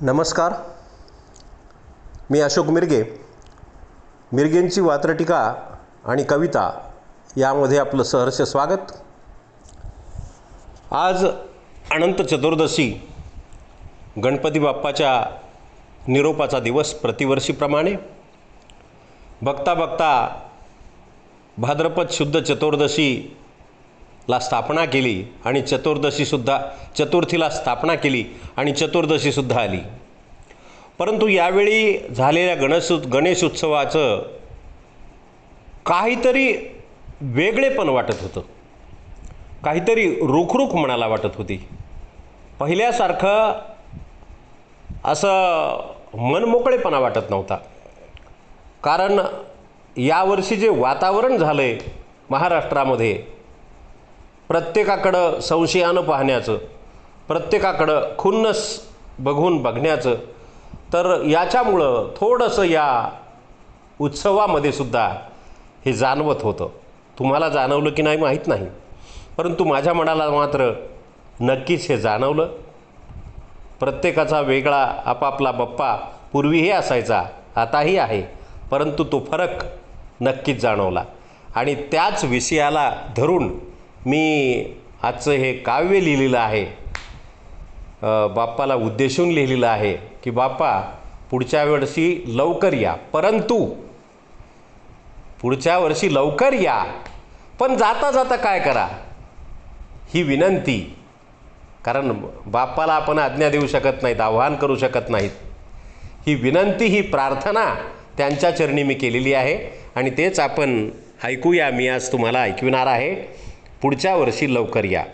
नमस्कार. मी अशोक मिरगे. मिरगेंची वात्रटिका आणि कविता यामध्ये आपलं सहर्ष स्वागत. आज अनंत चतुर्दशी गणपती बाप्पाच्या निरोपाचा दिवस प्रतिवर्षीप्रमाणे. बघता बघता भाद्रपद शुद्ध चतुर्दशी ला स्थापना केली आणि चतुर्दशीसुद्धा चतुर्थीला स्थापना केली आणि चतुर्दशीसुद्धा आली. परंतु यावेळी झालेल्या गणेश गणेश उत्सवाचं काहीतरी वेगळेपण वाटत होतं. काहीतरी रुखरुख मनाला वाटत होती. पहिल्यासारखं असं मनमोकळेपणा वाटत नव्हता. कारण यावर्षी जे वातावरण झालं आहे महाराष्ट्रामध्ये प्रत्येकाकडं संशयानं पाहण्याचं प्रत्येकाकडं खुन्नस बघून बघण्याचं तर याच्यामुळं थोडंसं या उत्सवामध्ये सुद्धा हे जाणवत होतं. तुम्हाला जाणवलं की नाही माहीत नाही परंतु माझ्या मनाला मात्र नक्कीच हे जाणवलं. प्रत्येकाचा वेगळा आपापला बप्पा पूर्वीही असायचा आताही आहे परंतु तो फरक नक्कीच जाणवला. आणि त्याच विषयाला धरून मी आजचं हे काव्य लिहिलेलं आहे. बाप्पाला उद्देशून लिहिलेलं आहे की बाप्पा पुढच्या वर्षी लवकर या. परंतु पुढच्या वर्षी लवकर या. पण जाता जाता काय करा? ही विनंती. कारण बाप्पाला आपण आज्ञा देऊ शकत नाहीत आव्हान करू शकत नाहीत. ही विनंती ही प्रार्थना त्यांच्या चरणी मी केलेली आहे. आणि तेच आपण ऐकूया. मी आज तुम्हाला ऐकविणार आहे. पुढच्या वर्षी लवकर या.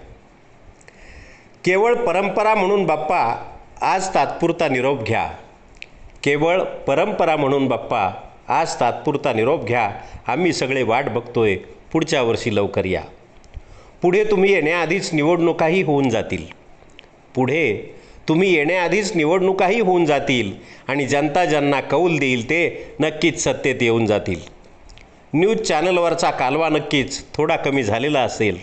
केवळ परंपरा म्हणून बाप्पा आज तात्पुरता निरोप घ्या. केवळ परंपरा म्हणून बाप्पा आज तात्पुरता निरोप घ्या. आम्ही सगळे वाट बघतोय पुढच्या वर्षी लवकर या. पुढे तुम्ही येण्याआधीच निवडणुकाही होऊन जातील. पुढे तुम्ही येण्याआधीच निवडणुकाही होऊन जातील आणि जनता ज्यांना कौल देईल ते नक्कीच सत्तेत येऊन जातील. न्यूज चॅनलवरचा कालवा नक्कीच थोडा कमी झालेला असेल.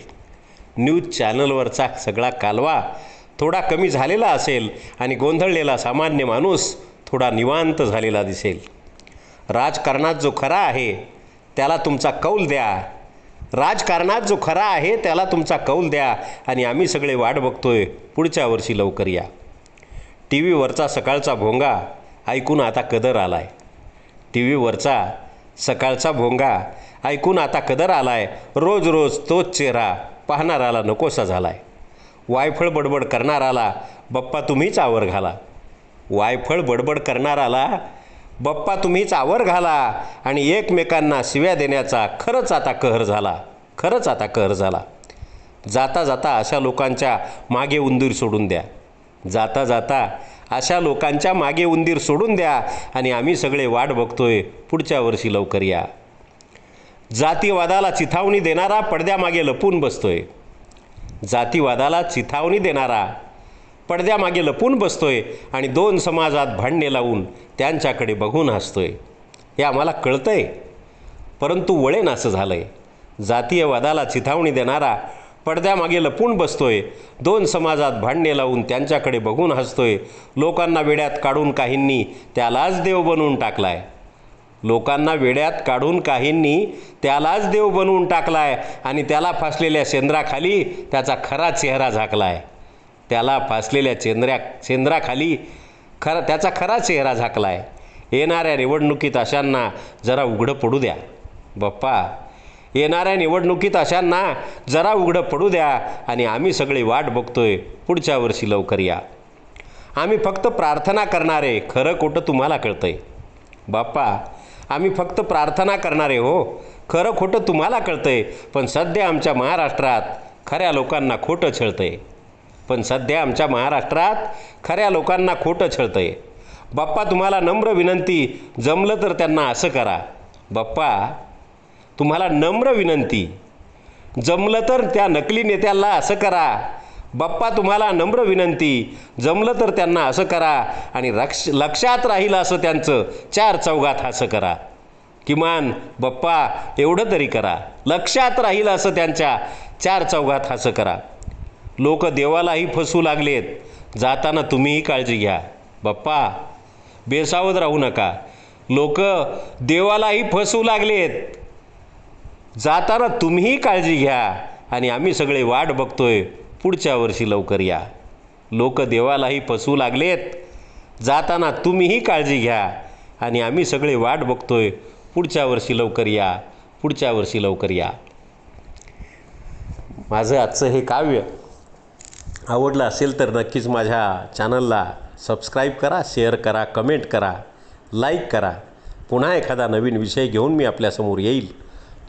न्यूज चॅनलवरचा सगळा कालवा थोडा कमी झालेला असेल आणि गोंधळलेला सामान्य माणूस थोडा निवांत झालेला दिसेल. राजकारणात जो खरा आहे त्याला तुमचा कौल द्या. राजकारणात जो खरा आहे त्याला तुमचा कौल द्या आणि आम्ही सगळे वाट बघतोय. पुढच्या वर्षी लवकर या. टी व्हीवरचा सकाळचा भोंगा ऐकून आता कदर आलाय. टी व्हीवरचा सकाळचा भोंगा. ऐकून आता कदर आलाय. रोज रोज तोच चेहरा पाहणाराला नकोसा झालाय. वायफळ बडबड करणाराला बप्पा तुम्हीच आवर घाला. वायफळ बडबड करणाराला बप्पा तुम्हीच आवर घाला. आणि एकमेकांना शिव्या देण्याचा खरंच आता कहर झाला. खरंच आता कहर झाला. जाता जाता अशा लोकांच्या मागे उंदीर सोडून द्या. जाता जाता अशा लोकांच्या मागे उंदीर सोडून द्या आणि आम्ही सगळे वाट बघतोय. पुढच्या वर्षी लवकर या. जातीवादाला चिथावणी देणारा पडद्यामागे लपून बसतोय. जातीवादाला चिथावणी देणारा पडद्यामागे लपून बसतोय आणि दोन समाजात भांडणे लावून त्यांच्याकडे बघून हसतोय. हे आम्हाला कळतंय. परंतु वळेन असं झालं आहे जातीयवादाला चिथावणी देणारा पडद्यामागे लपून बसतोय. दोन समाजात भांडणे लावून त्यांच्याकडे बघून हसतोय. लोकांना वेड्यात काढून काहींनी त्यालाच देव बनवून टाकलाय. लोकांना वेड्यात काढून काहींनी त्यालाच देव बनवून टाकलाय आणि त्याला फासलेल्या शेंद्राखाली त्याचा खरा चेहरा झाकलाय. त्याला फासलेल्या चेंद्र्या चेंद्राखाली खरा त्याचा खरा चेहरा झाकलाय. येणाऱ्या निवडणुकीत अशांना जरा उघडं पडू द्या. बाप्पा येणाऱ्या निवडणुकीत अशांना जरा उघडं पडू द्या आणि आम्ही सगळी वाट बघतोय. पुढच्या वर्षी लवकर या. आम्ही फक्त प्रार्थना करणारे खरं खोटं तुम्हाला कळतंय. बाप्पा आम्ही फक्त प्रार्थना करणारे हो. खरं खोटं तुम्हाला कळतंय. पण सध्या आमच्या महाराष्ट्रात खऱ्या लोकांना खोटं छळतंय. पण सध्या आमच्या महाराष्ट्रात खऱ्या लोकांना खोटं छळतंय. बाप्पा तुम्हाला नम्र विनंती. जमलं तर त्यांना असं करा. बाप्पा तुम्हाला नम्र विनंती. जमलं तर त्या नकली नेत्याला असं करा. बाप्पा तुम्हाला नम्र विनंती. जमलं तर त्यांना असं करा आणि रक्ष लक्षात राहील असं त्यांचं. चार चौघात असं करा. किमान बाप्पा एवढं तरी करा. लक्षात राहील असं त्यांच्या. चार चौघात असं करा. लोक देवालाही फसू लागलेत. जाताना तुम्हीही काळजी घ्या. बाप्पा बेसावध राहू नका. लोक देवालाही फसवू लागलेत. जाताना तुम्हीही काळजी घ्या आणि आम्ही सगळे वाट बघतोय. पुढच्या वर्षी लवकर या. लोक देवालाही फसवू लागलेत. जाताना तुम्हीही काळजी घ्या आणि आम्ही सगळे वाट बघतोय. पुढच्या वर्षी लवकर या. पुढच्या वर्षी लवकर या. माझं आजचं हे काव्य आवडलं असेल तर नक्कीच माझ्या चॅनलला सबस्क्राईब करा शेअर करा कमेंट करा लाईक करा. पुन्हा एखादा नवीन विषय घेऊन मी आपल्यासमोर येईल.